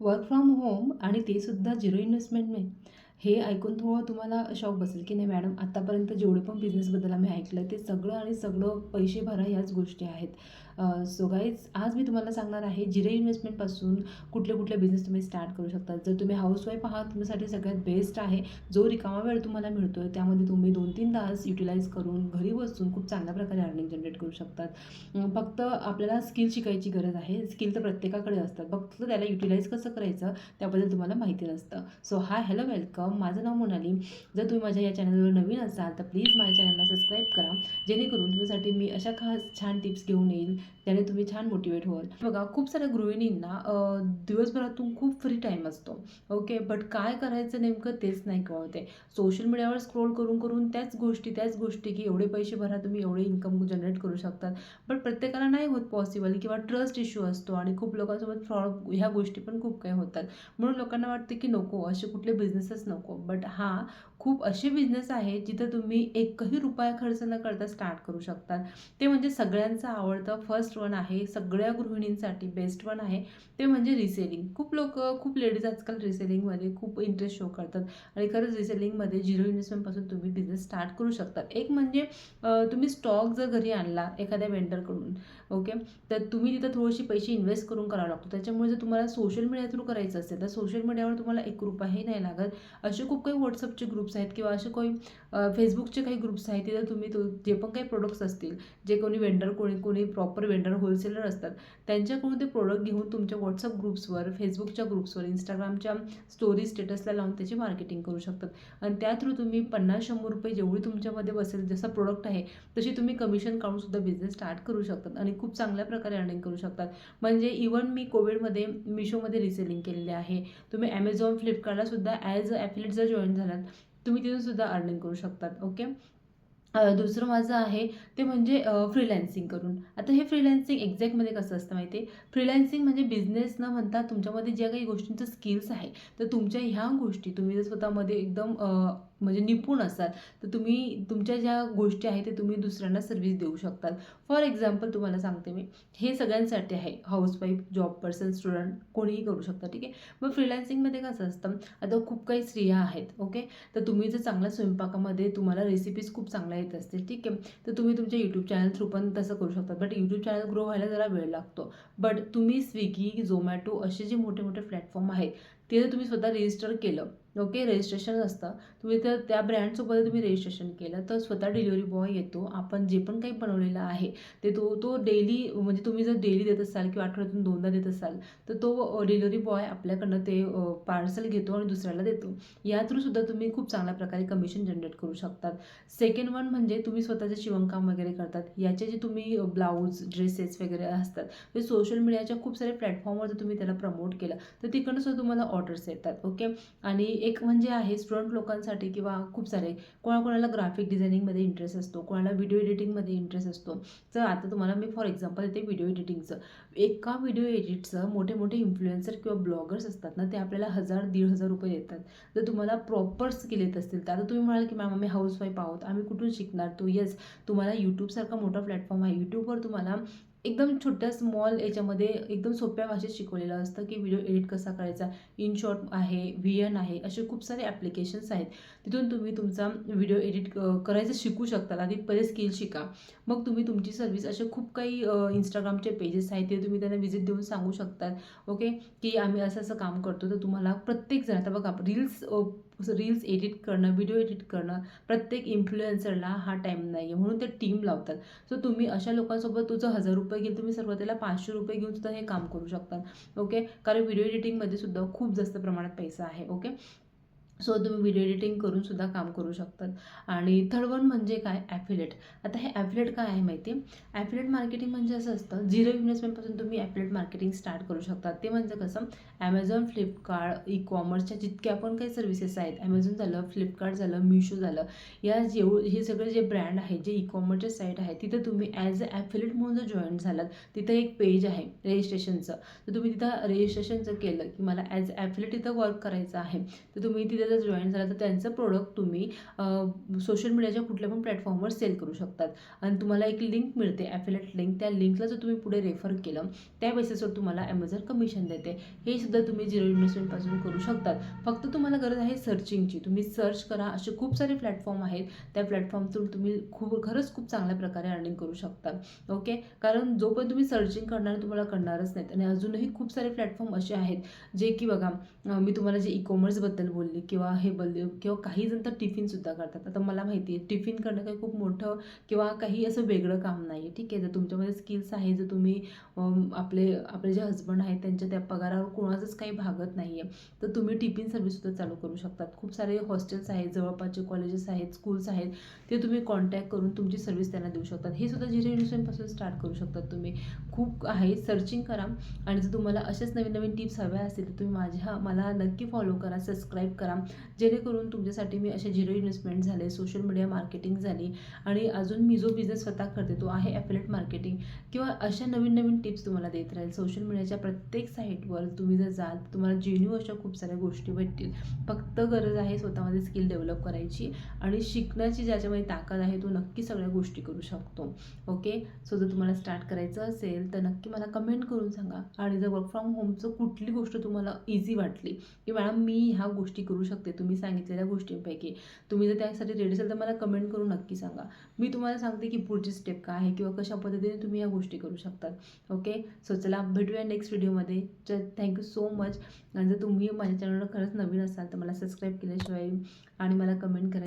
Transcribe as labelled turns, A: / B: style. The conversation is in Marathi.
A: वर्क फ्रॉम होम आणि ते सुद्धा झिरो इन्व्हेस्टमेंटने हे ऐकून थोडं तुम्हाला शॉक बसेल की नाही मॅडम आत्तापर्यंत जेवढे पण बिझनेसबद्दल आम्ही ऐकलं ते सगळं आणि सगळं पैसे भरा ह्याच गोष्टी आहेत. सो गाईज आज मी तुम्हाला सांगणार आहे जिरे इन्व्हेस्टमेंटपासून कुठले कुठले बिझनेस तुम्ही स्टार्ट करू शकता जर तुम्ही हाऊसवाईफ आहात तुमच्यासाठी सगळ्यात बेस्ट आहे जो रिकामा वेळ तुम्हाला मिळतो आहे त्यामध्ये तुम्ही दोन तीन तास युटिलाइज करून घरी बसून खूप चांगल्या प्रकारे अर्निंग जनरेट करू शकतात. फक्त आपल्याला स्किल शिकायची गरज आहे. स्किल तर प्रत्येकाकडे असतात. फक्त त्याला युटिलाइज कसं करायचं त्याबद्दल तुम्हाला माहिती नसतं. सो हाय हॅलो वेलकम माझं नाव मोनाली. जर तुम्ही माझ्या या चॅनलवर नवीन असाल तर प्लीज माझ्या चॅनलला सबस्क्राईब करा. जेणेकरून तुमच्यासाठी मी अशा खास छान टिप्स घेऊन येईल त्याने तुम्ही छान मोटिवेट व्हाल बघा खूप साऱ्या गृहिणींना दिवसभरातून खूप फ्री टाईम असतो. ओके बट काय करायचं नेमकं तेच नाही कळते. सोशल मीडियावर स्क्रोल करून करून त्याच गोष्टी त्याच गोष्टी की एवढे पैसे भरा तुम्ही एवढे इन्कम जनरेट करू शकतात. बट प्रत्येकाला नाही होत पॉसिबल किंवा ट्रस्ट इश्यू असतो आणि खूप लोकांसोबत फ्रॉड ह्या गोष्टी पण खूप काही होतात. म्हणून लोकांना वाटते की नको असे कुठले बिझनेसच नको. नको. बट हा खूप असे बिझनेस आहे जिथं तुम्ही एकही रुपया खर्च न करता स्टार्ट करू शकतात ते म्हणजे सगळ्यांचं आवडतं फर्स्ट वन आहे सगळ्या गृहिणींसाठी बेस्ट वन आहे. ते म्हणजे रिसेलिंग खूप लोक खूप लेडीज आजकाल रिसेलिंगमध्ये खूप इंटरेस्ट शो करतात. आणि खरंच रिसेलिंगमध्ये झिरो इन्व्हेस्टमेंटपासून तुम्ही बिझनेस स्टार्ट करू शकतात एक म्हणजे तुम्ही स्टॉक जर घरी आणला एखाद्या वेंडरकडून ओके तर तुम्ही तिथं थोडेसे पैसे इन्व्हेस्ट करून करावं लागतो. त्याच्यामुळे जर तुम्हाला सोशल मीडिया थ्रू करायचं असेल तर सोशल मीडियावर तुम्हाला एक रुपयाही नाही लागत. असे खूप काही व्हॉट्सअपचे ग्रुप्स आहेत किंवा असे काही फेसबुकचे काही ग्रुप्स आहेत तिथे तुम्ही तो जे पण काही प्रोडक्ट्स असतील जे कोणी वेंडर कोणी कोणी प्रॉपर वेंडर होलसेलर असतात त्यांच्याकडून ते प्रोडक्ट घेऊन तुमच्या व्हॉट्सअप ग्रुप्सवर फेसबुकच्या ग्रुप्सवर इंस्टाग्रामच्या स्टोरी स्टेटसला लावून त्याची मार्केटिंग करू शकतात. आणि त्या थ्रू तुम्ही पन्नास शंभर रुपये जेवढी तुमच्यामध्ये बसेल जसा प्रोडक्ट आहे तशी तुम्ही कमिशन काढूनसुद्धा बिझनेस स्टार्ट करू शकतात आणि खूप चांगल्या प्रकारे अर्निंग करू शकतात. म्हणजे इवन मी कोविडमध्ये मिशोमध्ये रिसेलिंग केलेली आहे. तुम्ही ॲमेझॉन फ्लिपकार्टला सुद्धा ॲज अ ॲफिलेट जर जॉईन झालात तुम्ही तिथून सुद्धा अर्निंग करू शकतात ओके दुसरं माझं आहे ते म्हणजे फ्रीलॅन्सिंग करून. आता हे फ्रीलॅन्सिंग एक्झॅक्टमध्ये कसं असतं माहिती आहे फ्रीलॅन्सिंग म्हणजे बिझनेस न म्हणता तुमच्यामध्ये ज्या काही गोष्टींचं स्किल्स आहे तर तुमच्या ह्या गोष्टी तुम्ही जर स्वतःमध्ये एकदम म्हणजे निपुण असाल तर तुम्ही तुमच्या ज्या गोष्टी आहेत ते तुम्ही दुसऱ्यांना सर्व्हिस देऊ शकतात. फॉर एक्झाम्पल तुम्हाला सांगते मी. हे सगळ्यांसाठी आहे. हाऊसवाईफ जॉब पर्सन स्टुडंट कोणीही करू शकता ठीक आहे? मग फ्रीलान्सिंगमध्ये कसं असतं? आता खूप काही स्त्रिया आहेत ओके तर तुम्ही जर चांगल्या स्वयंपाकामध्ये तुम्हाला रेसिपीज खूप चांगल्या येत असतील ठीक आहे? तर तुम्ही तुमच्या यूट्यूब चॅनल थ्रू पण तसं करू शकता बट यूट्यूब चॅनल ग्रो व्हायला जरा वेळ लागतो. बट तुम्ही स्विगी झोमॅटो असे जे मोठे मोठे प्लॅटफॉर्म आहेत तिथे तुम्ही स्वतः रजिस्टर केलं. ओके रजिस्ट्रेशन असतं. तुम्ही तर त्या ब्रँडसोबत तुम्ही रजिस्ट्रेशन केलं. तर स्वतः डिलिव्हरी बॉय येतो. आपण जे पण काही बनवलेलं आहे ते तो तो डेली म्हणजे तुम्ही जर डेली देत असाल किंवा आठवड्यातून दोनदा देत असाल तर तो डिलिव्हरी बॉय आपल्याकडनं ते पार्सल घेतो आणि दुसऱ्याला देतो. या थ्रूसुद्धा तुम्ही खूप चांगल्या प्रकारे कमिशन जनरेट करू शकतात. सेकंड वन म्हणजे तुम्ही स्वतःचे शिवणकाम वगैरे करतात याचे जे तुम्ही ब्लाऊज ड्रेसेस वगैरे असतात ते सोशल मीडियाच्या खूप सारे प्लॅटफॉर्मवर जर तुम्ही त्याला प्रमोट केलं तर तिकडनं सुद्धा तुम्हाला ऑर्डर्स येतात ओके आणि एक म्हणजे आहे स्टुडंट लोकांसाठी किंवा खूप सारे कोणाकोणाला ग्राफिक डिझायनिंगमध्ये इंटरेस्ट असतो कोणाला व्हिडिओ एडिटिंगमध्ये इंटरेस्ट असतो. तर आता तुम्हाला मी फॉर एक्झाम्पल येते व्हिडिओ एडिटिंगचं एका व्हिडिओ एडिटचं मोठे मोठे इन्फ्लुएन्सर किंवा ब्लॉगर्स असतात ना ते आपल्याला हजार दीड हजार रुपये देतात. जर तुम्हाला प्रॉपर स्किल येत असतील तर आता तुम्ही म्हणाल की मॅम आम्ही हाऊसवाईफ आहोत आम्ही कुठून शिकणार? तो येस तुम्हाला यूट्यूबसारखा मोठा प्लॅटफॉर्म आहे. यूट्यूबवर तुम्हाला एकदम छोट्या स्मॉल याच्यामध्ये एकदम सोप्या भाषेत शिकवलेलं असतं की व्हिडिओ एडिट कसा करायचा. इनशॉट आहे व्ही एन आहे असे खूप सारे ॲप्लिकेशन्स आहेत. तिथून तुम्ही तुमचा व्हिडिओ एडिट करायचं शिकू शकता. आधी पहिले स्किल शिका. मग तुम्ही तुमची सर्व्हिस असे खूप काही इंस्टाग्रामचे पेजेस आहेत ते तुम्ही त्यांना व्हिजिट देऊन सांगू शकतात. ओके की आम्ही असं असं काम करतो तर तुम्हाला प्रत्येकजण आता बघा रील्स रील्स एडिट करणं व्हिडिओ एडिट करणं प्रत्येक इन्फ्लुएन्सरला हा टाईम नाही आहे म्हणून ते टीम लावतात. सो तुम्ही अशा लोकांसोबत तुझं हजार रुपये घेऊन तुम्ही सुरुवातीला पाचशे रुपये घेऊन सुद्धा हे काम करू शकतात ओके कारण व्हिडिओ एडिटिंगमध्ये सुद्धा खूप जास्त प्रमाणात पैसा आहे. ओके सो तुम्ही व्हिडिओ एडिटिंग करूनसुद्धा काम करू शकतात. आणि थर्ड वन म्हणजे काय? ॲफिलेट आता हे ॲफिलेट काय आहे माहिती आहे ॲफिलेट मार्केटिंग म्हणजे असं असतं झिरो इन्व्हेस्टमेंटपासून तुम्ही ॲफिलेट मार्केटिंग स्टार्ट करू शकता ते म्हणजे कसं? ॲमेझॉन फ्लिपकार्ट ई कॉमर्सच्या जितक्या पण काही सर्व्हिसेस आहेत ॲमेझॉन झालं फ्लिपकार्ट झालं मिशो झालं या जेव हे सगळे जे ब्रँड आहेत जे ई कॉमर्सचे साईट आहेत तिथं तुम्ही ॲज अ ॲफिलेट म्हणून जर जॉईन झालात तिथं एक पेज आहे रजिस्ट्रेशनचं तर तुम्ही तिथं रजिस्ट्रेशनचं केलं की मला ॲज ॲफिलेट इथं वर्क करायचं आहे तर तुम्ही तिथे ग्रुपमध्ये जर जॉईन झाला तर त्यांचं प्रोडक्ट तुम्ही सोशल मीडियाच्या कुठल्या पण प्लॅटफॉर्मवर सेल करू शकतात. आणि तुम्हाला एक लिंक मिळते ॲफिलेट लिंक त्या लिंकला जर तुम्ही पुढे रेफर केलं त्या बेसिसवर तुम्हाला ॲमेझॉन कमिशन देते. हे सुद्धा तुम्ही झिरो इन्व्हेस्टमेंटपासून करू शकतात. फक्त तुम्हाला गरज आहे सर्चिंगची तुम्ही सर्च करा. असे खूप सारे प्लॅटफॉर्म आहेत. त्या प्लॅटफॉर्मतून तुम्ही खूप खरंच खूप चांगल्या प्रकारे अर्निंग करू शकता. ओके कारण जोपर्यंत तुम्ही सर्चिंग करणार तुम्हाला कळणारच नाहीत. आणि अजूनही खूप सारे प्लॅटफॉर्म असे आहेत जे की बघा मी तुम्हाला जे ई कॉमर्सबद्दल बोलली किंवा हे बलदेव किंवा काही जण तर टिफिनसुद्धा करतात. आता मला माहिती आहे टिफिन करणं काही खूप मोठं किंवा काही असं वेगळं काम नाही आहे ठीक आहे जर तुमच्यामध्ये स्किल्स आहे जर तुम्ही आपले आपले जे हस्बंड आहेत त्यांच्या त्या पगारावर कोणाचंच काही भागत नाही आहे तर तुम्ही टिफिन सर्व्हिससुद्धा चालू करू शकतात. खूप सारे हॉस्टेल्स आहेत जवळपासचे कॉलेजेस आहेत स्कूल्स आहेत ते तुम्ही कॉन्टॅक्ट करून तुमची सर्व्हिस त्यांना देऊ शकतात. हे सुद्धा झिरो इन्व्हेस्टमेंटपासून स्टार्ट करू शकतात तुम्ही. खूप आहे सर्चिंग करा आणि जर तुम्हाला असेच नवीन नवीन टिप्स हव्या असतील तर तुम्ही माझ्या मला नक्की फॉलो करा सबस्क्राईब करा. जेणेकरून तुमच्यासाठी मी असे झिरो इन्व्हेस्टमेंट झाले सोशल मीडिया मार्केटिंग झाली आणि अजून मी जो बिझनेस स्वतः करते तो आहे ॲफिलेट मार्केटिंग किंवा अशा नवीन नवीन टिप्स तुम्हाला देत राहील. सोशल मीडियाच्या प्रत्येक साईटवर तुम्ही जर जाल तुम्हाला जेन्यू अशा खूप साऱ्या गोष्टी भेटतील. फक्त गरज आहे स्वतःमध्ये स्किल डेव्हलप करायची आणि शिकण्याची ज्याच्यामध्ये ताकद आहे तो नक्की सगळ्या गोष्टी करू शकतो. ओके सो जर तुम्हाला स्टार्ट करायचं असेल तर नक्की मला कमेंट करून सांगा. आणि जर वर्क फ्रॉम होमचं कुठली गोष्ट तुम्हाला इझी वाटली की मॅडम मी ह्या गोष्टी करू शकते तुम्ही सांगितलेल्या गोष्टींपैकी. तुम्ही जर त्यासाठी रेडी असेल तर मला कमेंट करून नक्की सांगा. मी तुम्हाला सांगते की पुढची स्टेप काय आहे किंवा कशा पद्धतीने तुम्ही या गोष्टी करू शकतात. ओके सो चला भेटूया नेक्स्ट व्हिडिओमध्ये च थँक्यू सो मच आणि जर तुम्ही माझ्या चॅनलवर खरंच नवीन असाल तर मला सबस्क्राईब केल्याशिवाय आणि मला कमेंट करा